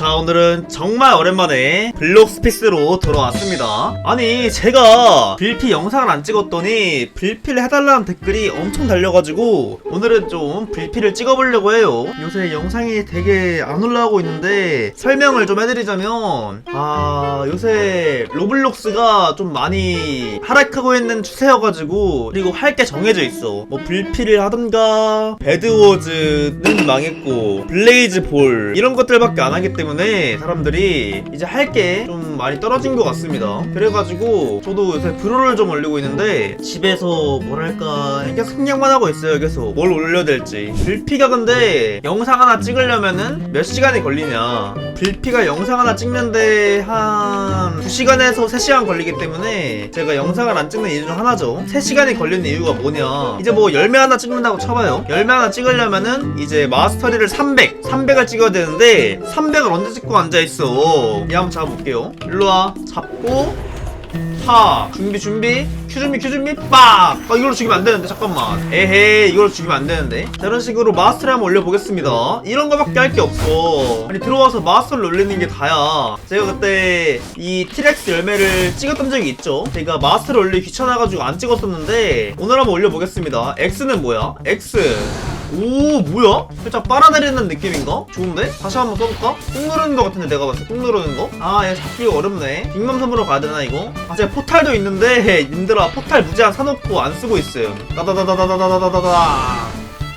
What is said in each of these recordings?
자 오늘은 정말 오랜만에 블록스피스로 돌아왔습니다. 아니 제가 빌피 영상을 안 찍었더니 빌피를 해달라는 댓글이 엄청 달려가지고 오늘은 좀 빌피를 찍어보려고 해요. 요새 영상이 되게 안 올라오고 있는데 설명을 좀 해드리자면 아 요새 로블록스가 좀 많이 하락하고 있는 추세여가지고 그리고 할 게 정해져 있어. 뭐 빌피를 하던가 배드워즈는 망했고 블레이즈 볼 이런 것들밖에 안 하기 때문에 사람들이 이제 할게 좀 많이 떨어진 것 같습니다. 그래가지고 저도 요새 브로를 좀 올리고 있는데 집에서 뭐랄까 계속 생각만 하고 있어요 계속. 뭘 올려야 될지. 빌피가 근데 영상 하나 찍으려면은 몇 시간이 걸리냐. 빌피가 영상 하나 찍는데 한 2시간에서 3시간 걸리기 때문에 제가 영상을 안 찍는 이유 중 하나죠. 3시간이 걸리는 이유가 뭐냐. 이제 뭐 열매 하나 찍는다고 쳐봐요. 열매 하나 찍으려면은 이제 마스터리를 300 300을 찍어야 되는데 300을 언제 찍고 앉아있어? 얘 한번 잡아볼게요 일로와. 잡고. 파 준비 준비. 큐 준비 큐 준비. 빡! 아 이걸로 죽이면 안 되는데 잠깐만. 에헤 이걸로 죽이면 안 되는데. 자, 이런 식으로 마스터를 한번 올려보겠습니다. 이런 거밖에 할 게 없어. 아니 들어와서 마스터를 올리는 게 다야. 제가 그때 이 티렉스 열매를 찍었던 적이 있죠. 제가 마스터를 올리기 귀찮아가지고 안 찍었었는데 오늘 한번 올려보겠습니다. X는 뭐야? X 오 뭐야? 살짝 빨아내리는 느낌인가? 좋은데? 다시 한번 써볼까? 꾹 누르는 거 같은데 내가 봤을 때 꾹 누르는 거? 아얘 잡기가 어렵네 빅맘섬으로 가야 되나 이거? 아 제가 포탈도 있는데 님들아 포탈 무제한 사놓고 안 쓰고 있음 따다다다다다다다다다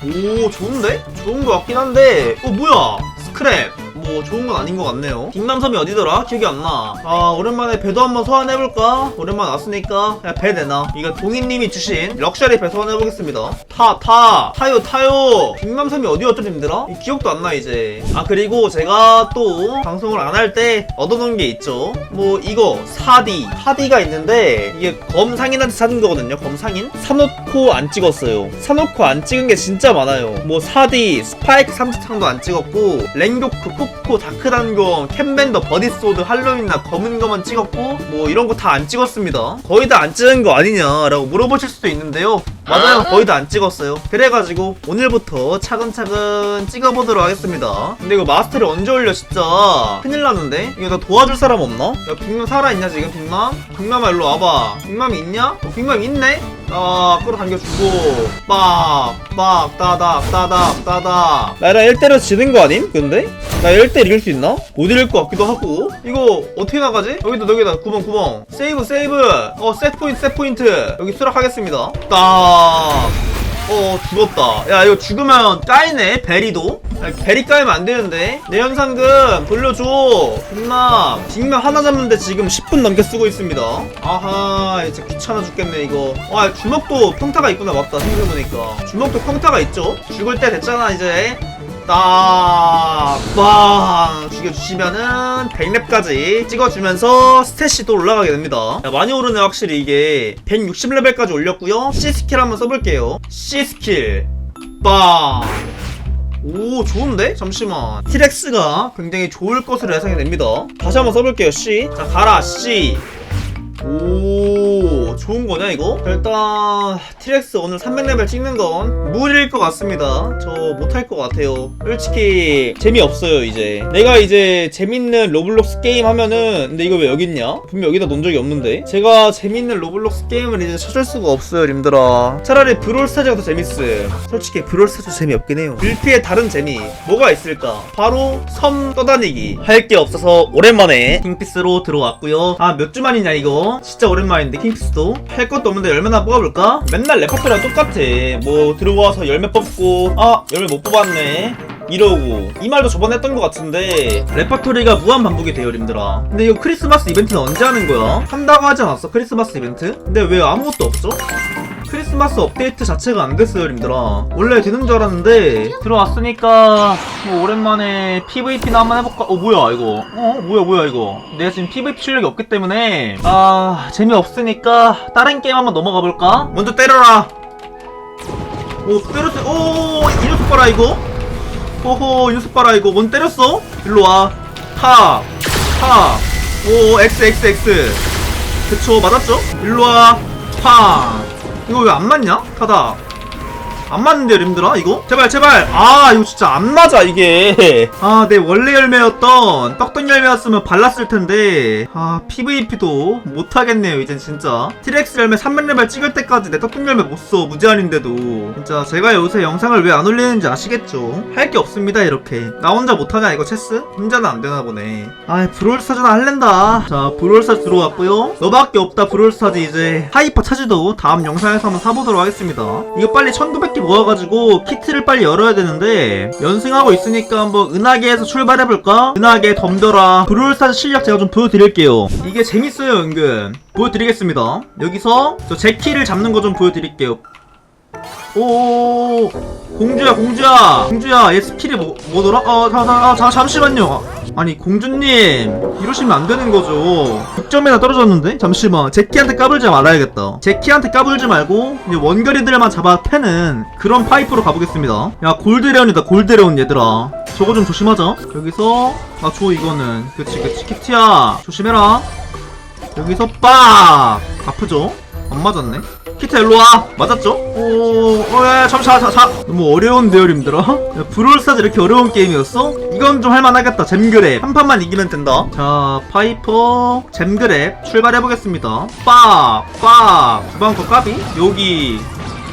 오 좋은데? 좋은 거 같긴 한데 어 뭐야 스크랩 뭐 좋은 건 아닌 것 같네요. 빅남섬이 어디더라? 기억이 안나. 아 오랜만에 배도 한번 소환해볼까? 오랜만 왔으니까 야, 배 내놔. 이거 동희님이 주신 럭셔리 배 소환해보겠습니다. 타 타. 타요 타요. 빅남섬이 어디였죠 님들아? 이 기억도 안 나 이제. 아 그리고 제가 또 방송을 안 할 때 얻어놓은 게 있죠. 뭐 이거 사디. 사디가 있는데 이게 검상인한테 사준 거거든요 검상인. 사놓고 안 찍었어요. 사놓고 안 찍은 게 진짜 많아요. 뭐 사디 스파이크 삼지창도 안 찍었고 랭교크 코코 다크단검 캠벤더 버디소드 할로윈나 검은 거만 찍었고 뭐 이런 거 다 안 찍었습니다 거의 다 안 찍은 거 아니냐라고 물어보실 수도 있는데요 맞아요 거의 다 안 찍었어요 그래가지고 오늘부터 차근차근 찍어보도록 하겠습니다 근데 이거 마스터를 언제 올려 진짜 큰일 났는데 이거 나 도와줄 사람 없나? 야 빅맘 살아있냐 지금 빅맘? 빅맘아 일로 와봐 빅맘이 있냐? 어, 빅맘 있네? 아 끌어당겨주고 빡빡 따닥 따닥 따닥 나랑 1대로 지는 거 아님? 근데? 나 1대 이길 수 있나? 못 이길 것 같기도 하고. 이거 어떻게 나가지? 여기다 여기다. 구멍 구멍. 세이브 세이브. 어 셋포인트 셋포인트 여기 수락하겠습니다. 딱. 어 죽었다. 야 이거 죽으면 까이네 베리도. 야, 베리 까이면 안 되는데. 내 현상금 돌려줘. 빅맘 빅맘 하나 잡는데 지금 10분 넘게 쓰고 있습니다. 아하 진짜 귀찮아 죽겠네 이거. 아 주먹도 평타가 있구나 맞다 생각해보니까. 주먹도 평타가 있죠? 죽을 때 됐잖아 이제 딱빵 죽여주시면은 100렙까지 찍어주면서 스탯이 또 올라가게 됩니다. 야, 많이 오르네 확실히 이게. 160레벨까지 올렸고요. C스킬 한번 써볼게요. C스킬. 빵오 좋은데? 잠시만. 티렉스가 굉장히 좋을 것으로 예상이 됩니다. 다시 한번 써볼게요 C. 자 가라 C. 오 좋은 거냐 이거? 자, 일단 티렉스 오늘 300레벨 찍는 건 무리일 것 같습니다. 저 못할 것 같아요. 솔직히 재미없어요 이제. 내가 이제 재밌는 로블록스 게임 하면은 근데 이거 왜 여기 있냐? 분명 여기다 놓은 적이 없는데. 제가 재밌는 로블록스 게임을 이제 찾을 수가 없어요 님들아. 차라리 브롤스타즈가 더 재밌음. 솔직히 브롤스타즈 재미없긴 해요. 빌피의 다른 재미 뭐가 있을까? 바로 섬 떠다니기. 할 게 없어서 오랜만에 킹피스로 들어왔고요. 아 몇 주 만이냐 이거? 진짜 오랜만인데 킹피스도 할 것도 없는데 열매나 뽑아볼까? 맨날 레퍼토리랑 똑같아 뭐 들어와서 열매 뽑고 아 열매 못 뽑았네 이러고 이 말도 저번에 했던 것 같은데 레퍼토리가 무한 반복이 돼요 님들아 근데 이거 크리스마스 이벤트는 언제 하는 거야? 한다고 하지 않았어 크리스마스 이벤트? 근데 왜 아무것도 없어? 크리스마스 업데이트 자체가 안 됐어요, 님들아. 원래 되는 줄 알았는데 들어왔으니까 뭐 오랜만에 PVP나 한번 해볼까? 어 뭐야 이거? 어 뭐야 뭐야 이거? 내가 지금 PVP 실력이 없기 때문에 아 재미 없으니까 다른 게임 한번 넘어가 볼까? 먼저 때려라. 오 때렸어. 오이 녀석 봐라 이거. 호호 이 녀석 봐라 이거. 뭔 때렸어? 일로 와. 타. 타. 오 X X X. 그쵸 맞았죠? 일로 와. 파. 이거 왜 안 맞냐? 타다. 안 맞는데요 님들아? 이거? 제발 제발! 아 이거 진짜 안 맞아 이게. 아 내 원래 열매였던 떡떡 열매였으면 발랐을 텐데. 아 PVP도 못하겠네요 이젠 진짜. 트렉스 열매 300레벨 찍을 때까지 내 떡떡 열매 못 써 무제한인데도. 진짜 제가 요새 영상을 왜 안 올리는지 아시겠죠? 할 게 없습니다 이렇게. 나 혼자 못하냐 이거 체스? 혼자는 안 되나 보네. 아 브롤스타즈나 할랜다. 자 브롤스타즈 들어왔고요. 너밖에 없다 브롤스타즈 이제. 하이퍼 차지도 다음 영상에서 한번 사보도록 하겠습니다. 이거 빨리 1900개 모아가지고 키트를 빨리 열어야 되는데 연승하고 있으니까 한번 은하계에서 출발해볼까? 은하계 덤벼라. 브롤스타즈 실력 제가 좀 보여드릴게요. 이게 재밌어요 은근. 보여드리겠습니다. 여기서 저 제키를 잡는 거 좀 보여드릴게요. 오 공주야 공주야. 공주야 얘 스킬이 뭐, 뭐더라? 어 자, 자, 자, 잠시만요 아니 공주님 이러시면 안 되는 거죠. 6점이나 떨어졌는데? 잠시만 제키한테 까불지 말아야겠다. 제키한테 까불지 말고 이제 원거리들만 잡아 패는 그런 파이프로 가보겠습니다. 야 골드레온이다 골드레온 얘들아. 저거 좀 조심하자. 여기서 아줘 이거는. 그치 그치. 키티야 조심해라. 여기서 빡! 아프죠? 안 맞았네 키트 일로 와 맞았죠? 오, 어, 야, 잠시, 자, 자, 자. 너무 어려운데요, 님들아? 야, 브롤스타즈 이렇게 어려운 게임이었어? 이건 좀 할만하겠다, 잼그랩. 한 판만 이기면 된다. 자, 파이퍼, 잼그랩, 출발해보겠습니다. 빡, 빡. 두방 더 까비? 여기,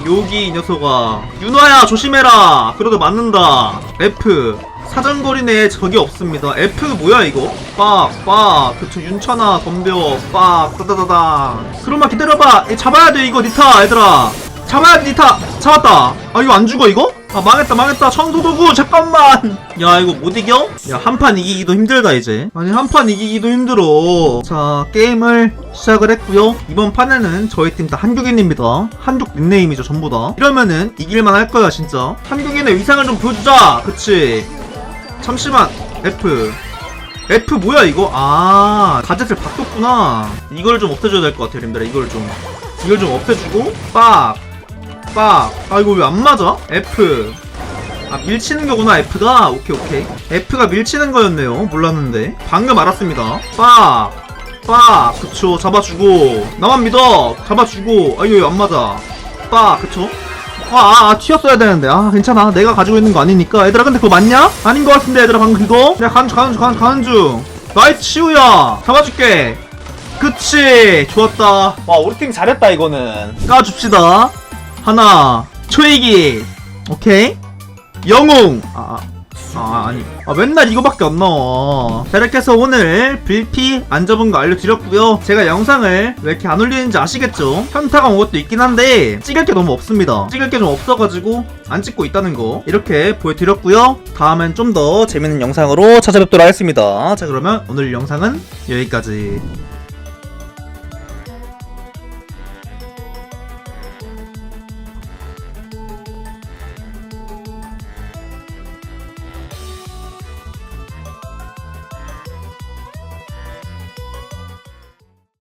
여기 이 녀석아. 윤화야, 조심해라. 그래도 맞는다. F. 사정거리네 적이 없습니다. F 뭐야 이거? 빡, 빡. 그쵸 윤천아 덤벼. 빡, 따다다다. 그럼만 기다려봐. 이 잡아야 돼 이거 니타 얘들아. 잡아야 돼 니타. 잡았다. 아 이거 안 죽어 이거? 아 망했다 망했다. 청소도구 잠깐만. 야 이거 못 이겨? 야 한 판 이기기도 힘들다 이제. 아니 한 판 이기기도 힘들어. 자 게임을 시작을 했고요. 이번 판에는 저희 팀 다 한국인입니다. 한국 닉네임이죠 전부 다. 이러면은 이길만 할 거야 진짜. 한국인의 위상을 좀 보여주자. 그치? 잠시만. F. F 뭐야 이거? 아 가젯을 바꿨구나. 이걸 좀 없애줘야 될 것 같아요 님들아 이걸 좀. 이걸 좀 없애주고 빡 빡. 아 이거 왜 안 맞아? F. 아 밀치는 거구나 F가. 오케이 오케이. F가 밀치는 거였네요. 몰랐는데. 방금 알았습니다. 빡. 빡. 그쵸. 잡아주고. 나만 믿어. 잡아주고. 아 이거 왜 안 맞아? 빡. 그쵸. 아, 아, 아, 튀었어야 되는데. 아, 괜찮아. 내가 가지고 있는 거 아니니까. 얘들아, 근데 그거 맞냐? 아닌 거 같은데, 얘들아, 방금 그거? 내가 가는 중, 가는 중, 가는, 가는 중. 나이스, 시우야. 잡아줄게. 그치. 좋았다. 와, 우리 팀 잘했다, 이거는. 까줍시다. 하나 초이기. 오케이. 영웅. 아, 아 아니. 아 맨날 이거밖에 안 나와. 자 이렇게 해서 오늘 빌피 안 접은 거 알려드렸고요. 제가 영상을 왜 이렇게 안 올리는지 아시겠죠? 현타가 온 것도 있긴 한데 찍을 게 너무 없습니다. 찍을 게 좀 없어가지고 안 찍고 있다는 거 이렇게 보여드렸고요. 다음엔 좀 더 재밌는 영상으로 찾아뵙도록 하겠습니다. 자 그러면 오늘 영상은 여기까지